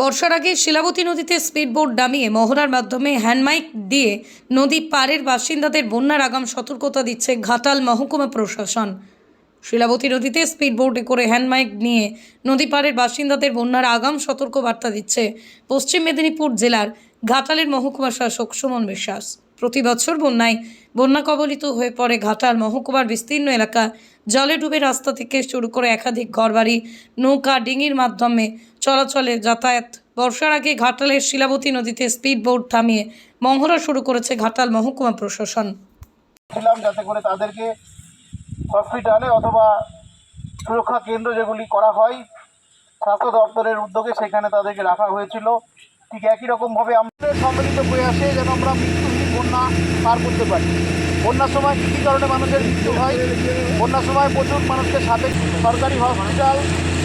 বর্ষার আগে শিলাবতী নদীতে স্পিডবোট ডামিয়ে মহড়ার মাধ্যমে হ্যান্ডমাইক দিয়ে নদী পাড়ের বাসিন্দাদের বন্যার আগাম সতর্কতা দিচ্ছে ঘাটাল মহকুমা প্রশাসন। শিলাবতী নদীতে স্পিডবোটে করে হ্যান্ডমাইক নিয়ে নদী পাড়ের বাসিন্দাদের বন্যার আগাম সতর্ক বার্তা দিচ্ছে পশ্চিম মেদিনীপুর জেলার ঘাটালের মহকুমা শাসক সুমন বিশ্বাস। প্রতি বছর বন্যায় বন্যা কবলিত হয়ে পড়ে ঘাটাল মহকুমার বিস্তীর্ণ এলাকা। জলে ডুবে রাস্তা থেকে শুরু করে একাধিক ঘরবাড়ি, নৌকা, ডিঙির মাধ্যমে চলাচলে যাতায়াত। বর্ষার আগে ঘাটালের শিলাবতী নদীতে স্পিড স্পিডবোট থামিয়ে মহড়া শুরু করেছে ঘাটাল মহকুমা প্রশাসন। যাতে করে তাদেরকে হসপিটালে অথবা সুরক্ষা কেন্দ্র যেগুলি করা হয়, স্বাস্থ্য দপ্তরের উদ্যোগে সেখানে তাদেরকে রাখা হয়েছিল। ঠিক একই রকমভাবে আমাদের সম্মিলিত প্রয়াসে যেন আমরা মৃত্যুহীন বন্যা পার করতে পারি। বন্যার সময় কী কী কারণে মানুষের মৃত্যু হয়? বন্যার সময় প্রচুর মানুষকে সাথে সরকারি হসপিটাল,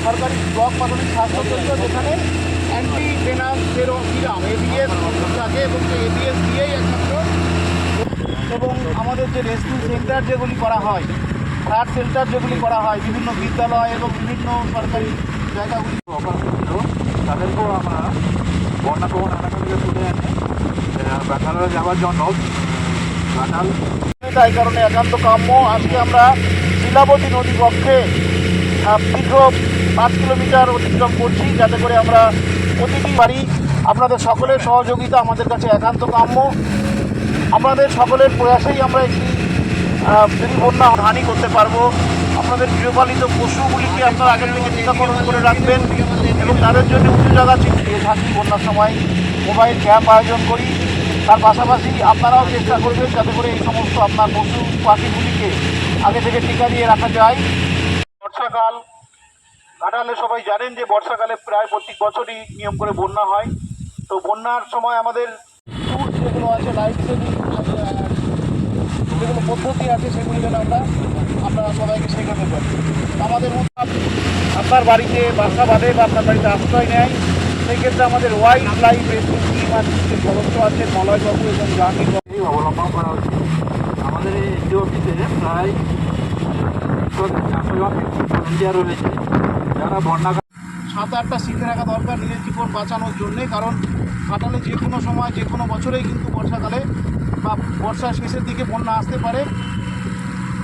সরকারি ব্লক প্রাথমিক স্বাস্থ্যকেন্দ্র যেখানে anti venom serum serum AVS থাকে এবং সেই এবিএস দিয়েই একমাত্র এবং আমাদের যে রেস্কিউ সেন্টার যেগুলি করা হয় ফ্ল্যাট সেন্টার যেগুলি করা হয়, বিভিন্ন বিদ্যালয় এবং বিভিন্ন সরকারি জায়গাগুলি ছিল তাদেরকেও আমরা বন্যা এলাকা থেকে তুলে এনে ব্যাঙ্গালোরে যাওয়ার জন্য ঘাটাল তাই কারণে একান্ত কাম্য। আজকে আমরা শিলাবতী নদী পক্ষে দীর্ঘ পাঁচ কিলোমিটার অতিক্রম করছি, যাতে করে আমরা প্রতিটি বাড়ি আপনাদের সকলের সহযোগিতা আমাদের কাছে একান্ত কাম্য। আমাদের সকলের প্রয়াসেই আমরা একটি যদি বন্যা হানি করতে পারব। আপনাদের গৃহপালিত পশুগুলিকে আপনারা আগের থেকে টিকাকরণ করে রাখবেন। এবং তাদের জন্য উঁচু জায়গা থাকি। বন্যার সময় মোবাইল ক্যাম্প আয়োজন করি। তার পাশাপাশি আপনারাও চেষ্টা করবেন যাতে করে এই সমস্ত আপনার পশু পাখিগুলিকে আগে থেকে টিকা দিয়ে রাখা যায়। বর্ষাকাল, ঘাটালে সবাই জানেন যে বর্ষাকালে প্রায় প্রত্যেক বছরই নিয়ম করে বন্যা হয়। তো বন্যার সময় আমাদের ট্যুর যেগুলো আছে লাইফ সেভিং যেগুলো পদ্ধতি আছে সেগুলি যেন আমরা আপনারা সবাইকে শেখাতে পারি। আমাদের মধ্যে আপনার বাড়িতে বাসা বাঁধে বা আপনার বাড়িতে আশ্রয় নেয় সেই ক্ষেত্রে আমাদের ওয়াইল্ড লাইফ রেস্কিউ টিম আছে সদস্য আছে মলয়বাবু এবং জাহাঙ্গীর অবলম্বন করা হচ্ছে। আমাদের এই এনজিও প্রায় ভলেন্টিয়ার রয়েছে। যারা বন্যা সাত আটটা শিখে রাখা দরকার নিজের জীবন বাঁচানোর জন্যে কারণ ঘাটালে যে কোনো সময় যে কোনো বছরেই কিন্তু বর্ষাকালে বা বর্ষার শেষের দিকে বন্যা আসতে পারে।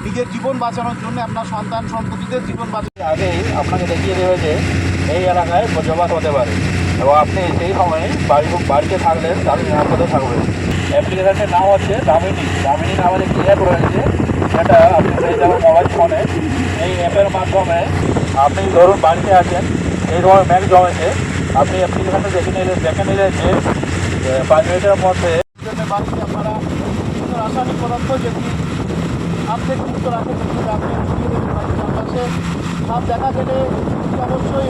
নিজের জীবন বাঁচানোর জন্য আপনার সন্তান সন্ততিদের জীবন বাঁচানো আগেই আপনাকে দেখিয়ে দেবে যে এই এলাকায় বজ্রপাত হতে পারে এবং আপনি সেই সময় বাড়ি বাড়িতে থাকলেন তাহলে নিরাপদে থাকবেন। অ্যাপ্লিকেশনের নাম হচ্ছে দামিনী। দামিনী নামের একটি অ্যাপ রয়েছে সেটা আপনি পেয়ে যাবেন মোবাইল ফোনে এই অ্যাপের মাধ্যমে আপনি ধরুন বাড়িতে আছেন, এই ধরনের ম্যাগ জমেছে, আপনি অ্যাপ্লিকেশনটা দেখে নিলে দেখে নিলে যে পাঁচ মিনিটের মধ্যে বাড়িতে আপনারা রাসায়নিক পদার্থ যেগুলি সাপ থেকে মুক্ত রাখে সেগুলি আপনি ছড়িয়ে দেবেন বাড়ির চারপাশে সাপ দেখা গেলে অবশ্যই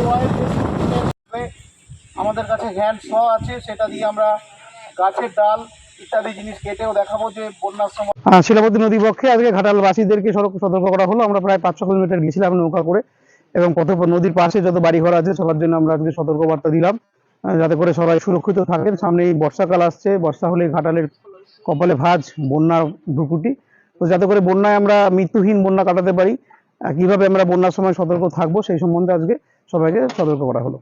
আমাদের কাছে হ্যান্ড স আছে সেটা দিয়ে আমরা গাছের ডাল ইত্যাদি জিনিস কেটেও দেখাবো যে বন্যার সময়। আহ, শিলাবতী নদী পক্ষে আজকে ঘাটালবাসীদেরকে সতর্ক সতর্ক করা হলো। আমরা প্রায় পাঁচশো কিলোমিটার গেছিলাম নৌকা করে এবং কত নদীর পাশে যত বাড়ি ঘর আছে সবার জন্য আমরা আজকে সতর্কবার্তা দিলাম। যাতে করে সবাই সুরক্ষিত থাকেন সামনে বর্ষাকাল আসছে। বর্ষা হলে ঘাটালের কপালে ভাঁজ বন্যার ভ্রুকুটি। তো যাতে করে বন্যায় আমরা মৃত্যুহীন বন্যা কাটাতে পারি কীভাবে আমরা বন্যার সময় সতর্ক থাকব সেই সম্বন্ধে আজকে সবাইকে সতর্ক করা হলো।